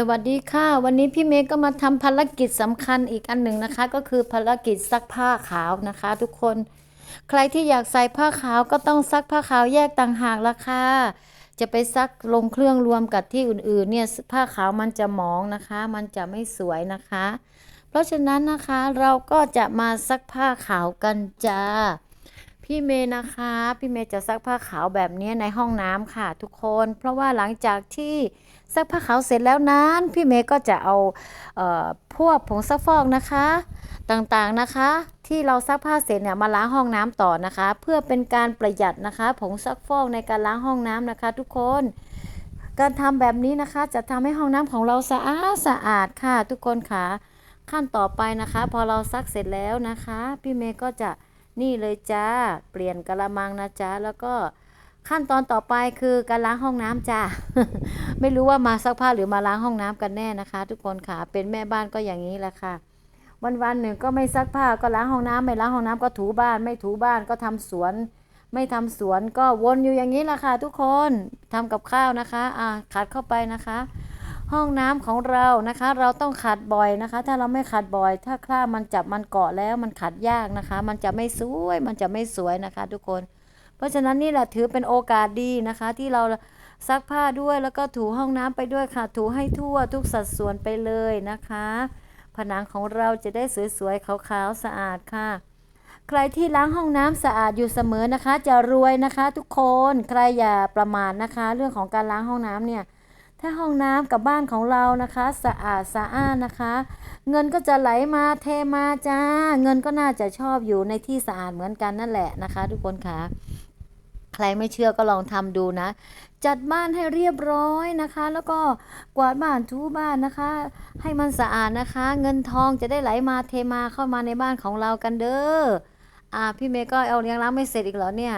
สวัสดีค่ะ วันนี้พี่เมย์ก็มาทำภารกิจสำคัญอีกอันหนึ่งนะคะ ก็คือภารกิจซักผ้าขาวนะคะ ทุกคน ใครที่อยากใส่ผ้าขาวก็ต้องซักผ้าขาวแยกต่างหากละค่ะจะไปซักลงเครื่องรวมกับที่อื่นๆ เนี่ยผ้าขาวมันจะหมองนะคะ มันจะไม่สวยนะคะ เพราะฉะนั้นนะคะเราก็จะมาซักผ้าขาวกันจ้า พี่เมย์นะคะ พี่เมย์จะซักผ้าขาวแบบนี้ในห้องน้ำค่ะ ทุกคน เพราะว่าหลังจากที่ซักผ้าขาวเสร็จแล้วนั้น พี่เมย์ก็จะเอาเออพวกผงซักฟอกนะคะ ต่างๆนะคะ ที่เราซักผ้าเสร็จเนี่ยมาล้างห้องน้ำต่อนะคะ เพื่อเป็นการประหยัดนะคะ ผงซักฟอกในการล้างห้องน้ำนะคะ ทุกคน การทำแบบนี้นะคะจะทำให้ห้องน้ำของเราสะอาดสะอาดค่ะ ทุกคนค่ะ ขั้นต่อไปนะคะ พอเราซักเสร็จแล้วนะคะ พี่เมย์ก็จะ นี่เลยจ้า เปลี่ยนกระมังนะจ๊ะแล้วก็ขั้นตอนต่อไปคือการล้างห้องน้ำจ้าไม่รู้ว่ามาซักผ้าหรือมาล้างห้องน้ำกันแน่นะคะ ทุกคนค่ะเป็นแม่บ้านก็อย่างนี้แหละค่ะ วันวันหนึ่งก็ไม่ซักผ้าก็ล้างห้องน้ำไม่ล้างห้องน้ำก็ถูบ้าน ไม่ถูบ้านก็ทำสวน ไม่ทำสวนก็วนอยู่อย่างนี้แหละค่ะ ทุกคนทำกับข้าวนะคะ อ่าขัดเข้าไปนะคะ ห้องน้ำของเรานะคะ เราต้องขัดบ่อยนะคะ ถ้าเราไม่ขัดบ่อย ถ้าคราบมันจับมันเกาะแล้วมันขัดยากนะคะ มันจะไม่สวยมันจะไม่สวยนะคะ ทุกคน เพราะฉะนั้นนี่แหละถือเป็นโอกาสดีนะคะ ที่เราซักผ้าด้วยแล้วก็ถูห้องน้ำไปด้วยค่ะ ถูให้ทั่วทุกสัดส่วนไปเลยนะคะ ผนังของเราจะได้สวยๆขาวๆสะอาดค่ะ ใครที่ล้างห้องน้ำสะอาดอยู่เสมอนะคะ จะรวยนะคะ ทุกคนใครอย่าประมาทนะคะ เรื่องของการล้างห้องน้ำเนี่ย ถ้าห้องน้ำกับบ้านของเรานะคะ สะอาดสะอ้านนะคะ เงินก็จะไหลมาเทมาจ้า เงินก็น่าจะชอบอยู่ในที่สะอาดเหมือนกันนั่นแหละนะคะ ทุกคนค่ะใครไม่เชื่อก็ลองทำดูนะ จัดบ้านให้เรียบร้อยนะคะ แล้วก็กวาดบ้านทูบ้านนะคะ ให้มันสะอาดนะคะ เงินทองจะได้ไหลมาเทมาเข้ามาในบ้านของเรากันเด้ออ่าพี่เมย์ก็เอาเลี้ยงล้างไม่เสร็จอีกเหรอเนี่ย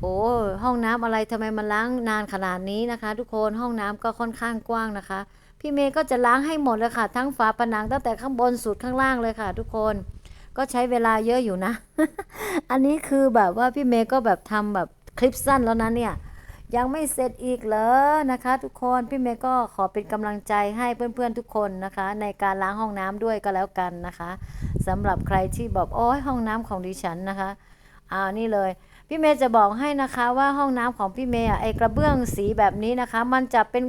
โอ้ห้องน้ำอะไรทำไมมันล้างนานขนาดนี้นะคะ ทุกคนห้องน้ำก็ค่อนข้างกว้างนะคะ พี่เมย์ก็จะล้างให้หมดเลยค่ะ ทั้งฝาผนังตั้งแต่ข้างบนสุดข้างล่างเลยค่ะ ทุกคนก็ใช้เวลาเยอะอยู่นะ อันนี้คือแบบว่าพี่เมย์ก็แบบทำแบบคลิปสั้นแล้วนะเนี่ยยังไม่เสร็จอีกเหรอนะคะ ทุกคนพี่เมย์ก็ขอเป็นกำลังใจให้เพื่อนๆทุกคนนะคะ ในการล้างห้องน้ำด้วยก็แล้วกันนะคะสำหรับใครที่บอกโอ้ยห้องน้ำของดิฉันนะคะอ่านี่เลย พี่เมย์จะบอกให้นะคะว่าห้องน้ำของพี่เมย์อะไอกระเบื้องสีแบบนี้นะคะ มันจะเป็น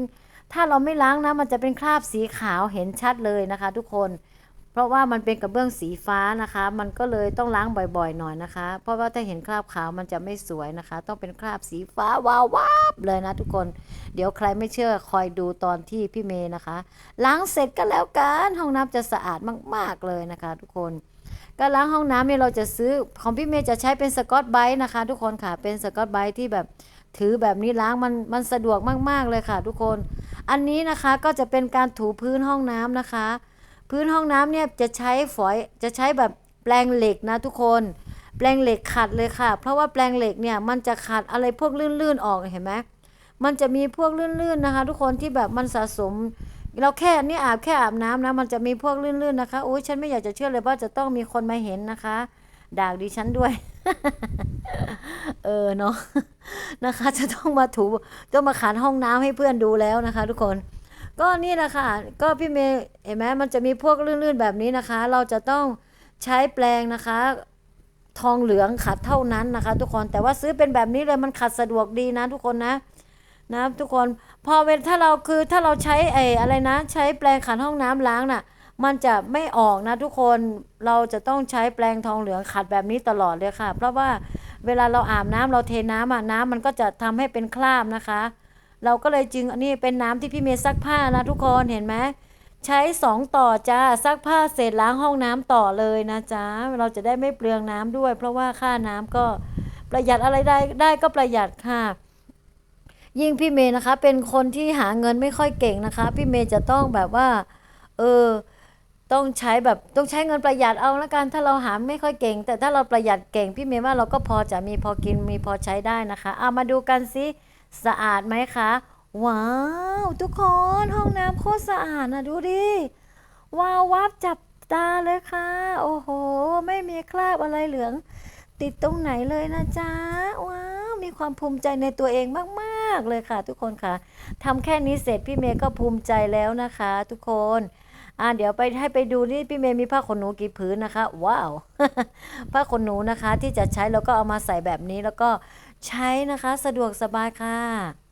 ถ้าเราไม่ล้างนะมันจะเป็นคราบสีขาวเห็นชัดเลยนะคะ ทุกคน เพราะว่ามันเป็นกระเบื้องสีฟ้านะคะ มันก็เลยต้องล้างบ่อยๆหน่อยนะคะ เพราะว่าถ้าเห็นคราบขาวมันจะไม่สวยนะคะ ต้องเป็นคราบสีฟ้าวาววาบเลยนะทุกคน เดี๋ยวใครไม่เชื่อคอยดูตอนที่พี่เมย์นะคะ ล้างเสร็จก็แล้วกันห้องน้ำจะสะอาดมากๆเลยนะคะ ทุกคน การล้างห้องน้ำเนี่ยเราจะซื้อของพี่เมย์จะใช้เป็นสกอตไบท์นะคะ ทุกคนค่ะเป็นสกอตไบท์ที่แบบถือแบบนี้ล้างมันมันสะดวกมาก ๆ เลยค่ะ ทุกคน อันนี้นะคะก็จะเป็นการถูพื้นห้องน้ำนะคะ พื้นห้องน้ำเนี่ยจะใช้ฝอยจะใช้แบบแปลงเหล็กนะทุกคน แปลงเหล็กขัดเลยค่ะ เพราะว่าแปลงเหล็กเนี่ยมันจะขัดอะไรพวกลื่นๆออกเห็นไหมมันจะมีพวกลื่นๆนะคะ ทุกคนที่แบบมันสะสม เราแค่นี่อาบแค่อาบน้ำนะมันจะมีพวกลื่นๆนะคะโอ้ยฉันไม่อยากจะเชื่อเลยว่าจะต้องมีคนมาเห็นนะคะด่าดิฉันด้วย เออเนาะนะคะ จะต้องมาถูต้องมาขันห้องน้ำให้เพื่อนดูแล้วนะคะ ทุกคน ก็นี่แหละค่ะ ก็พี่เมย์เห็นไหมมันจะมีพวกลื่นๆแบบนี้นะคะ เราจะต้องใช้แปลงนะคะ ทองเหลืองขัดเท่านั้นนะคะ ทุกคนแต่ว่าซื้อเป็นแบบนี้เลยมันขัดสะดวกดีนะ ทุกคนนะ นะทุกคนพอเวลาถ้าเราคือถ้าเราใช้ไอ้อะไรนะ ใช้แปลงขัดห้องน้ำล้างน่ะ มันจะไม่ออกนะทุกคนเราจะต้องใช้แปลงทองเหลืองขัดแบบนี้ตลอดเลยค่ะ เพราะว่าเวลาเราอาบน้ำเราเทน้ำอะน้ำมันก็จะทำให้เป็นคราบนะคะ เราก็เลยจึงอันนี้เป็นน้ำที่พี่เมย์ซักผ้านะทุกคนเห็นไหมใช้สองต่อจ้าซักผ้าเสร็จล้างห้องน้ำต่อเลยนะจ๊ะเราจะได้ไม่เปลืองน้ำด้วย เพราะว่าค่าน้ำก็ประหยัดอะไรได้ได้ก็ประหยัดค่ะ ยิ่งพี่เมย์นะคะ เป็นคนที่หาเงินไม่ค่อยเก่งนะคะ พี่เมย์จะต้องแบบว่า เออ ต้องใช้แบบต้องใช้เงินประหยัดเอาละกันถ้าเราหาไม่ค่อยเก่ง แต่ถ้าเราประหยัดเก่ง พี่เมย์ว่าเราก็พอจะมีพอกินมีพอใช้ได้นะคะเอามาดูกันสิสะอาดไหมคะ ว้าว ทุกคนห้องน้ำโคตรสะอาดนะดูดิว้าววับจับตาเลยค่ะ โอ้โห ไม่มีคราบอะไรเหลือง ติดตรงไหนเลยนะจ๊ะ ว้าว มีความภูมิใจในตัวเองมากากเลยค่ะ ทุกคนค่ะทำแค่นี้เสร็จพี่เมย์ก็ภูมิใจแล้วนะคะ ทุกคนอ่าเดี๋ยวไปให้ไปดูนี่พี่เมย์มีผ้าขนหนูกี่ผืนนะคะ ว้าว ผ้าขนหนูนะคะที่จะใช้แล้วก็เอามาใส่แบบนี้แล้วก็ใช้นะคะ สะดวกสบายค่ะ